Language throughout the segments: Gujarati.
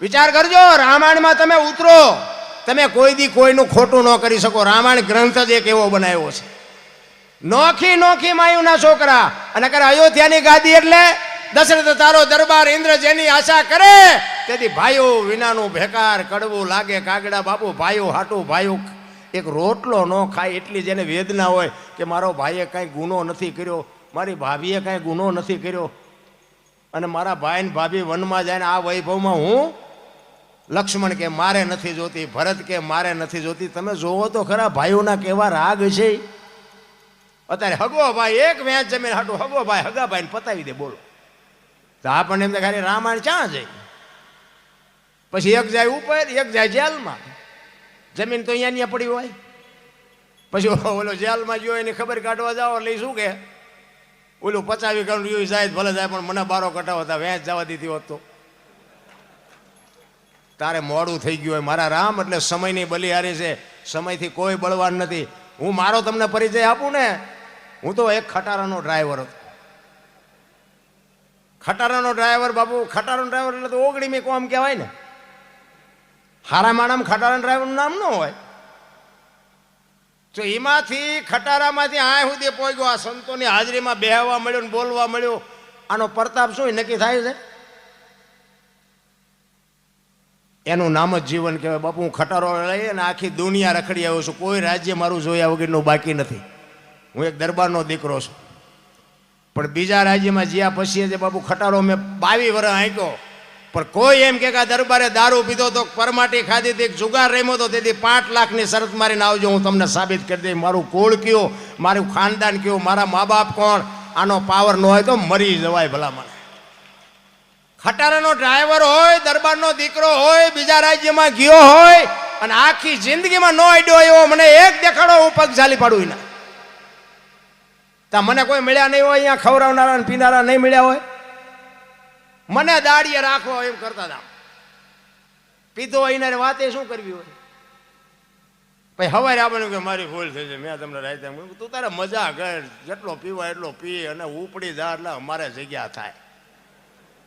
વિચાર કરજો, રામાયણમાં તમે ઉતરો. તમે કોઈ દી કોઈનું ખોટું ન કરી શકો. રામાયણ ગ્રંથ જ એક એવો બનાવ્યો છે. નોખી નોખી માયુના છોકરા. અને કરે અયોધ્યાની ગાદી એટલે દશરથ તારો દરબાર ઇન્દ્ર જેની આશા કરે, તેથી ભાઈઓ વિનાનું ભેકાર, કડવું લાગે, કાગડા, બાપુ, ભાઈઓ હાટું, ભાઈઓ એક રોટલો ન ખાય એટલી જેને વેદના હોય કે મારો ભાઈએ કાંઈ ગુનો નથી કર્યો, મારી ભાભીએ કાંઈ ગુનો નથી કર્યો. અને મારા ભાઈ ને ભાભી વનમાં જાય આ વૈભવમાં હું લક્ષ્મણ કે મારે નથી જોતી, ભરત કે મારે નથી જોતી, તમે જોવો તો ખરા ભાઈઓના કેવા રાગ છે. અત્યારે હગો ભાઈ, એક વેચ જમીન હાટું હગો ભાઈ હગા ભાઈને પતાવી દે, બોલો. તો આપણને એમ થાય ખાલી રામાયણ ક્યાં જાય? પછી એક જાય ઉપર, એક જાય જેલમાં. જમીન તો અહીંયા ત્યાં પડી હોય. પછી ઓલો જેલમાં ગયો, એની ખબર કાઢવા જાઓ, એટલે શું કે? ઓલું પચાવી કરું રહ્યું જાય, ભલે જાય, પણ મને બારો કટાવતા વેચ જવા દીધી હોત તો. તારે મોડું થઈ ગયું હોય. મારા રામ એટલે સમયની બલિહારી છે. સમયથી કોઈ બળવાન નથી. હું મારો તમને પરિચય આપું ને? હું તો એક ખટારાનો ડ્રાઈવર હતો. ખટારાનો ડ્રાઈવર બાપુ, ખટારાનો ડ્રાઈવર એટલે તો ઓગણીમી કોમ કહેવાય ને. હારા માણામાં ખટારા ડ્રાઈવરનું નામ ન હોય. તો એમાંથી ખટારામાંથી આ સુધી પહોંચ્યો. આ સંતોની હાજરીમાં બેહવા મળ્યો ને બોલવા મળ્યો. આનો પ્રતાપ શું નક્કી થાય છે? એનું નામ જ જીવન કહેવાય. બાપુ, હું ખટારો લઈ અને આખી દુનિયા રખડી આવ્યો છું. કોઈ રાજ્ય મારું જોયા વગરનું બાકી નથી. હું એક દરબારનો દીકરો છું. પણ બીજા રાજ્યમાં જ્યાં પછી છે, બાપુ, ખટારો મેં બાવી વર્ષ આંક્યો. પણ કોઈ એમ કે દરબારે દારૂ પીધો તો પરમાટી ખાધી હતી, જુગાર રમ્યો તો તેથી પાંચ લાખની શરત મારીને આવજો, હું તમને સાબિત કરી દઈ મારું કુળ કયો, મારું ખાનદાન કયું, મારા મા બાપ કોણ? આનો પાવર ન હોય તો મરી જવાય ભલામણ. ખટારાનો ડ્રાઈવર હોય, દરબારનો દીકરો હોય, બીજા રાજ્યમાં ગયો હોય, અને આખી જિંદગીમાં નો આઈડિયો એવો મને એક દેખાડો, હું પગ ઝાલી પાડું ના તા મને કોઈ મળ્યા નહીં હોય, અહીંયા ખવડાવનારા પીનારા નહીં મળ્યા હોય. મને દાડીએ રાખો એમ કરતા હતા. પીધો હોય એના વાતે શું કરવી હોય? પછી હવારે આપણને કે મારી ભૂલ થઈ છે, મેં તમને રાતે તું તારે મજા કર, જેટલો પીવા એટલો પી, અને ઉપડી જા એટલે અમારે જગ્યા થાય.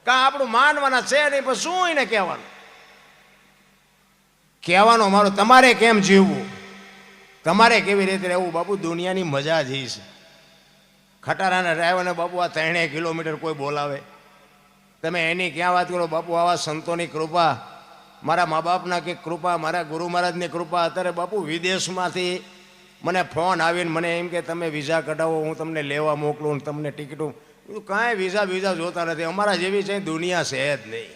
કાં આપણું માનવાના છે નહીં, પણ શું એને કહેવાનું? કહેવાનો મારો તમારે કેમ જીવવું? તમારે કેવી રીતે રહેવું? બાપુ, દુનિયાની મજા જ છે. ખટારાના ડ્રાઈવરને, બાપુ, આ ત્રણેય કિલોમીટર કોઈ બોલાવે? તમે એની ક્યાં વાત કરો? બાપુ, આવા સંતોની કૃપા, મારા મા બાપના કે કૃપા, મારા ગુરુ મહારાજની કૃપા. અત્યારે, બાપુ, વિદેશમાંથી મને ફોન આવીને મને એમ કે, તમે વિઝા કઢાવો, હું તમને લેવા મોકલું તમને ટિકિટો કીધું કાંઈ વિઝા વિઝા જોતા નથી. અમારા જેવી છે દુનિયા છે જ નહીં.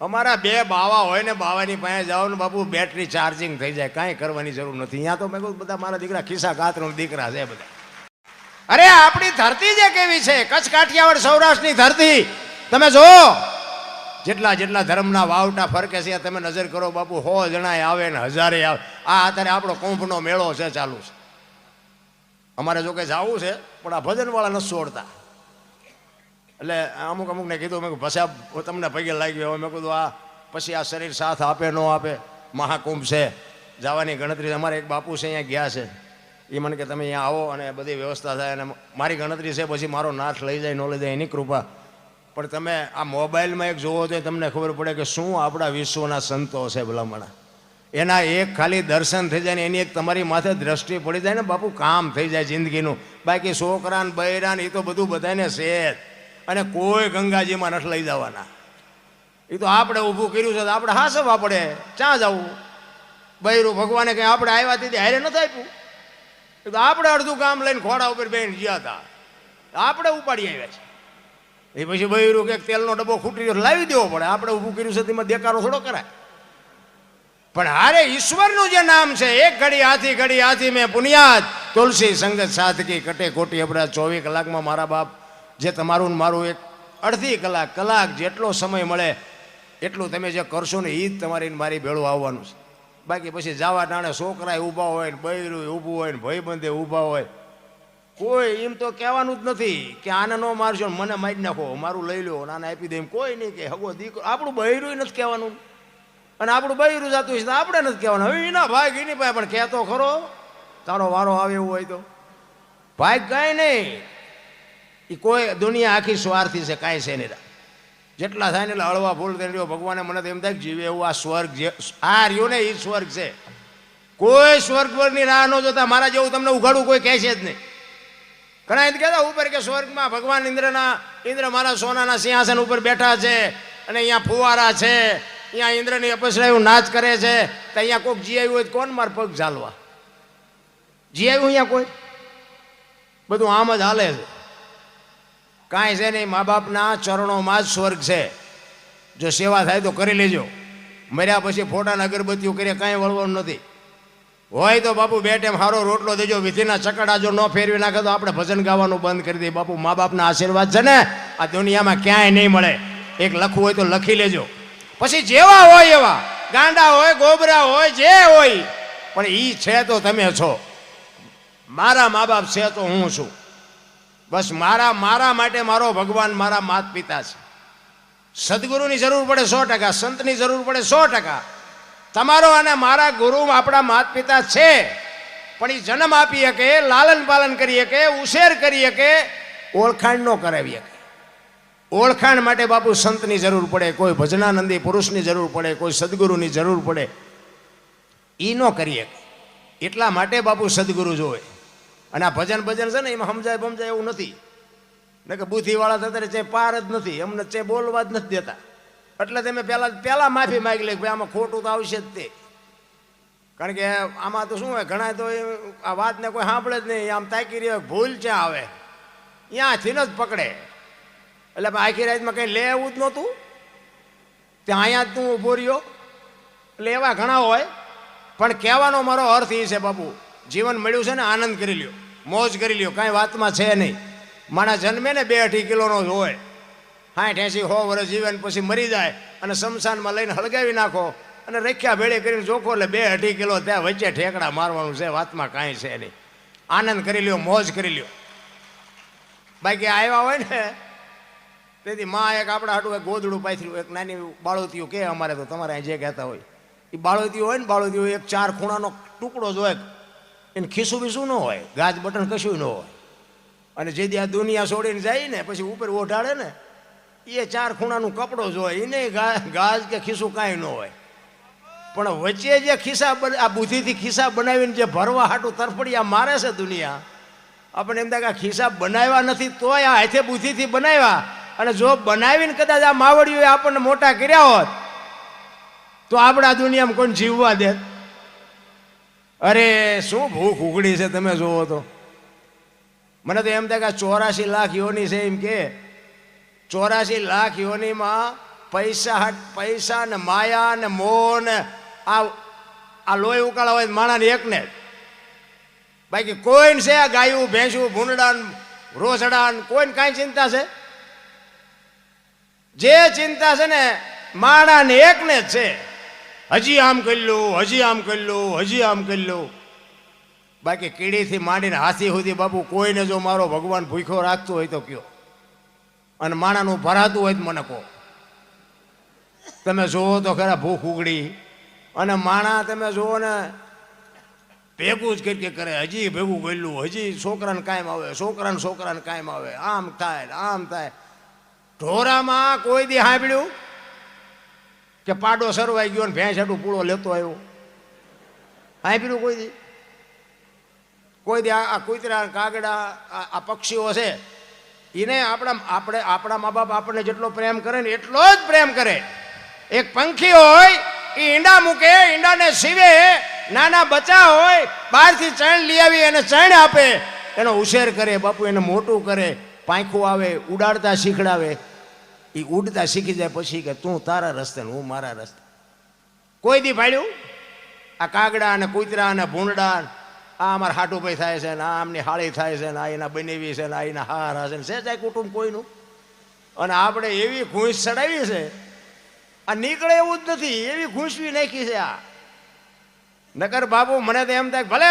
અમારા બે બાવા હોય ને બાવાની પાસે જાઓ ને બાપુ બેટરી ચાર્જિંગ થઈ જાય. કાંઈ કરવાની જરૂર નથી. અહીંયા તો મેં કહું બધા મારા દીકરા ખિસ્સા કાતરો દીકરા છે બધા. અરે, આપણી ધરતી જે કેવી છે? કચ્છ કાઠિયાવાડ સૌરાષ્ટ્રની ધરતી. તમે જો જેટલા જેટલા ધર્મના વાવટા ફરકે છે તમે નજર કરો બાપુ, હો જણાય આવે ને હજારે આવે. આ અત્યારે આપણો કુંભનો મેળો છે, ચાલુ છે. અમારે જો કે જવું છે, પણ આ ભજનવાળા નથી છોડતા. એટલે અમુક અમુકને કીધું, મેં આ તમને પગે લાગ્યો હવે મેં કીધું, આ પછી આ શરીર સાથ આપે, ન આપે? મહાકુંભ છે. જવાની ગણતરી અમારે એક બાપુ છે અહીંયા ગયા છે. એ મને કે, તમે અહીંયા આવો અને બધી વ્યવસ્થા થાય અને મારી ગણતરી છે, પછી મારો નાથ લઈ જાય, ન લઈ જાય, એની કૃપા. પણ તમે આ મોબાઈલમાં એક જોવો તો તમને ખબર પડે કે શું આપણા વિશ્વના સંતો છે ભલામણા. એના એક ખાલી દર્શન થઈ જાય ને એની એક તમારી માથે દ્રષ્ટિ પડી જાય ને બાપુ, કામ થઈ જાય જિંદગીનું. બાકી છોકરા ને બૈરા ને એ તો બધું બધાને છે જ. અને કોઈ ગંગાજીમાં નથી લઈ જવાના. એ તો આપણે ઊભું કર્યું છે, તો આપણે હાસવા પડે. ક્યાં જવું? બૈરું ભગવાને કંઈ આપણે આવ્યા તેથી હારે નથી આપ્યું? એ તો આપણે અડધું કામ લઈને ખોડા ઉપર બેન ગયા હતા. આપણે ઉપાડી આવ્યા છે. એ પછી બૈરું કે તેલનો ડબ્બો ખૂટી લાવી દેવો પડે. આપણે ઊભું કર્યું છે, તેમાં દેકારો થોડો કરાય. પણ હારે ઈશ્વરનું જે નામ છે, એક ઘડી હાથી ઘડી હાથી મેં પુનિયાદ તુલસી સંગત સાધકી કટે કોટી અપરાધ ચોવીસ કલાકમાં મારા બાપ જે તમારું મારું એક અડધી કલાક કલાક જેટલો સમય મળે, એટલું તમે જે કરશો ને એ જ તમારી મારી ભેળું આવવાનું છે. બાકી પછી જાવા ટાણે છોકરાએ ઊભા હોય ને બૈરું ઊભું હોય ને ભાઈબંધે ઊભા હોય, કોઈ એમ તો કહેવાનું જ નથી કે આને ન મારશો ને મને મારી નાખો, મારું લઈ લો નાને આપી દે, એમ કોઈ નહીં કે, હગો દીકરો, આપણું બૈરું નથી કહેવાનું. અને આપણું બૈરું જતું તો આપણે નથી કહેવાનું. હવે એના ભાગ એની ભાઈ પણ કહેતો ખરો, તારો વારો આવે એવું હોય તો. ભાઈ કાંઈ નહીં. એ કોઈ દુનિયા આખી સ્વાર્થી છે, કાંઈ છે નહીં જેટલા થાય ને એટલે હળવા ફૂલ થઈ રહ્યો ભગવાને મને તો એમ થાય જીવે એવું આ સ્વર્ગ જે આ રહ્યું ને એ સ્વર્ગ છે. કોઈ સ્વર્ગ પરની રાહ ન જોતા. મારા જેવું તમને ઉઘાડું કોઈ કહેશે જ નહીં. ઘણા એમ કહેતા ઉપર કે સ્વર્ગમાં ભગવાન ઇન્દ્રના ઇન્દ્ર મારા સોનાના સિંહાસન ઉપર બેઠા છે અને અહીંયા ફુવારા છે. અહીંયા ઇન્દ્રની અપસરાયું નાચ કરે છે. તો અહીંયા કોઈક જી આવ્યું હોય કોણ માર પગ ઝાલવા? જી આવ્યું અહીંયા કોઈ? બધું આમ જ હાલે છે. કાંઈ છે નહીં મા બાપના ચરણોમાં જ સ્વર્ગ છે. જો સેવા થાય તો કરી લેજો. મર્યા પછી ફોટાના અગરબત્તીઓ કરીએ, કાંઈ વળવાનું નથી. હોય તો બાપુ બે ટાઈમ સારો રોટલો દેજો, વિધિના ચકડા જો ન ફેરવી નાખે તો આપણે ભજન ગાવાનું બંધ કરી દઈએ. બાપુ મા બાપના આશીર્વાદ છે ને, આ દુનિયામાં ક્યાંય નહીં મળે. એક લખવું હોય તો લખી લેજો. પછી જેવા હોય એવા, ગાંડા હોય, ગોબરા હોય, જે હોય, પણ એ છે તો તમે છો. મારા મા બાપ છે તો હું છું. બસ મારા મારા માટે મારો ભગવાન મારા માત પિતા છે. સદગુરુની જરૂર પડે સો ટકા, સંતની જરૂર પડે સો ટકા. તમારો અને મારા ગુરુ આપણા માત પિતા છે. પણ એ જન્મ આપી શકે, લાલન પાલન કરી શકે, ઉછેર કરી શકે, ઓળખાણ ન કરાવી શકે. ઓળખાણ માટે બાપુ સંતની જરૂર પડે, કોઈ ભજનાનંદી પુરુષની જરૂર પડે, કોઈ સદગુરુની જરૂર પડે. એ ન કરી શકે. એટલા માટે બાપુ સદગુરુ જોવે. અને આ ભજન ભજન છે ને, એમાં સમજાય સમજાય એવું નથી. ને કે બુદ્ધિવાળા થતા ચે પાર જ નથી, અમને ચે બોલવા જ નથી દેતા. એટલે તમે પહેલા પહેલા માફી માગી લે ભાઈ, આમાં ખોટું તો આવશે જ તે. કારણ કે આમાં તો શું હોય ઘણા તો આ વાતને કોઈ સાંભળે જ નહીં. આમ તાકી રહ્યો, ભૂલ ક્યાં આવે. ત્યાંથી જ પકડે. એટલે આખી રાતમાં કંઈ લેવું જ નહોતું. ત્યાં અહીંયા જ તું ઊભો રહ્યો. એટલે એવા ઘણા હોય. પણ કહેવાનો મારો અર્થ એ છે, બાપુ જીવન મળ્યું છે ને, આનંદ કરી લ્યો. મોજ કરી લ્યો. કાંઈ વાતમાં છે નહીં. માણસ જન્મે ને બે અઢી કિલોનો જ હોય. સાઠ એસી હો વર્ષ જીવન પછી મરી જાય અને શમશાનમાં લઈને હળગાવી નાખો અને રખ્યા ભેળે કરીને જોખો એટલે બે અઢી કિલો ત્યાં વચ્ચે ઠેકડા મારવાનું છે, વાતમાં કાંઈ છે નહીં. આનંદ કરી લ્યો, મોજ કરી લ્યો. બાકી આવ્યા હોય ને, તેથી માં એક આપણા હાટું એક ગોદડું પાથર્યું, એક નાની બાળોતીઓ કે અમારે તો, તમારે જે કહેતા હોય. એ બાળોતીયું હોય ને બાળોતીયું એક ચાર ખૂણાનો ટુકડો જ હોય. એને ખીસું બીસું ન હોય, ગાજ બટન કશું ન હોય. અને જે આ દુનિયા છોડીને જાય ને, પછી ઉપર ઓઢાડે ને, એ ચાર ખૂણાનું કપડો જ હોય, એને ગાજ કે ખીસું કાંઈ ન હોય. પણ વચ્ચે જે ખિસ્સા આ બુદ્ધિથી ખિસ્સા બનાવીને જે ભરવા હાટું તરફડિયા મારે છે દુનિયા, આપણે એમ થાય કે ખિસ્સા બનાવ્યા નથી તોય આ હાથે બુદ્ધિથી બનાવ્યા. અને જો બનાવીને કદાચ આ માવડીઓએ આપણને મોટા કર્યા હોત, તો આપણે આ દુનિયામાં કોણ જીવવા દે અરે, શું ભૂખ ઉઘડી છે તમે જોવો તો. મને તો એમ થાય કે ચોરાશી લાખ યોની છે એમ કે. ચોરાશી લાખ યોનીમાં પૈસા હટ, પૈસા ને માયા ને મોહ ને આ આ લોહી ઉકાળા હોય માણાને એકને. બાકી કોઈને છે આ ગાયું, ભેંસું ભૂંડડાન રોસડાન કોઈને કાંઈ ચિંતા છે? જે ચિંતા છે ને, માણાને એકને જ છે. હજી આમ કરી લો હજી આમ કરી લો હજી આમ કરી લો બાકી કીડીથી માંડીને હાથી સુધી બાપુ કોઈને જો મારો ભગવાન ભૂખ્યો રાખતો હોય તો કયો? અને માણાનું ભરાતું હોય તો મને કહો. તમે જુઓ તો ખરા ભૂખ ઉગડી. અને માણા તમે જુઓ ને ભેગું જ કરી કરે. હજી ભેગું ગયેલું, હજી છોકરાને કાયમ આવે, છોકરાને છોકરાને કાયમ આવે. આમ થાય આમ થાય. ઢોરામાં કોઈ દી સાંભળ્યું? કે પાડો સરવાઈ ગયો ને ભેંસ હાટું પૂળો લેતો આવ્યો. સાંભળ્યું કોઈ દી? કોઈ દી આ કુતરા કાગડા, આ આ પક્ષીઓ છે એને આપણા આપણે આપણા મા બાપ આપણને જેટલો પ્રેમ કરે ને એટલો જ પ્રેમ કરે. એક પંખી હોય એ ઈંડા મૂકે, ઈંડાને સીવે, નાના બચ્ચા હોય, બહારથી ચણ લઈ આવી એને ચણ આપે. એનો ઉછેર કરે, બાપુ એને મોટું કરે, પાંખું આવે, ઉડાડતા શીખડાવે. એ ઉડતા શીખી જાય પછી કે તું તારા રસ્તે હું મારા રસ્તે. કોઈ દી ભાડ્યું? આ કાગડા અને કૂતરા અને ભૂંડડા આ અમારા હાટુભાઈ થાય છે ને આ આમની હાળી થાય છે ને આ એના બનેવી છે ને આ એના હાર હશે ને છે જાય કુટુંબ કોઈનું? અને આપણે એવી ઘૂંસ ચડાવી છે, આ નીકળે એવું જ નથી, એવી ઘૂંસવી નાખી છે આ. નકર બાબુ, મને તો એમ થાય ભલે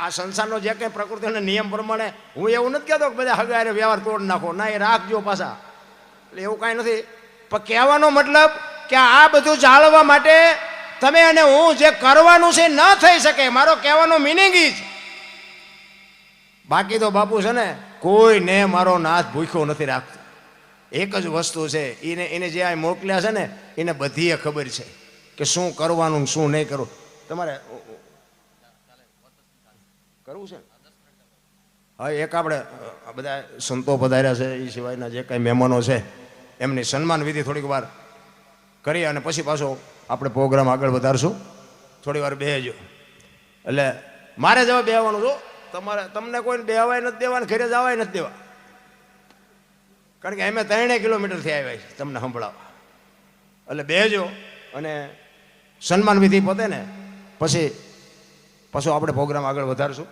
આ સંસારનો જે કંઈ પ્રકૃતિનો નિયમ પ્રમાણે હું એવું નથી કહેતો કે બધા હગારે વ્યવહાર તોડ નાખો, ના, એ રાખજો પાછા. એટલે એવું કાંઈ નથી. પણ કહેવાનો મતલબ કે આ બધું જાળવવા માટે તમે અને હું જે કરવાનું છે ન થઈ શકે. મારો કહેવાનો મિનિંગ જ. બાકી તો બાપુ છે ને, કોઈને મારો નાથ ભૂખ્યો નથી રાખતો. એક જ વસ્તુ છે, એને એને જે આ મોકલ્યા છે ને, એને બધીએ ખબર છે કે શું કરવાનું શું નહીં કરવું. તમારે કરવું છે? હા, એક આપણે બધા સંતો પધાર્યા છે, એ સિવાયના જે કાંઈ મહેમાનો છે એમની સન્માન વિધિ થોડીક વાર કરી અને પછી પાછો આપણે પ્રોગ્રામ આગળ વધારશું. થોડી વાર બેહજો. એટલે મારે જવા બેહવાનું છો તમારે, તમને કોઈને બેહવાય નથી દેવા ઘરે જવાય નથી દેવા. કારણ કે અમે ત્રણેય કિલોમીટરથી આવ્યા છીએ, તમને સંભળાવવા. એટલે બેહજો અને સન્માન વિધિ પોતે ને પછી, પાછો આપણે પ્રોગ્રામ આગળ વધારશું.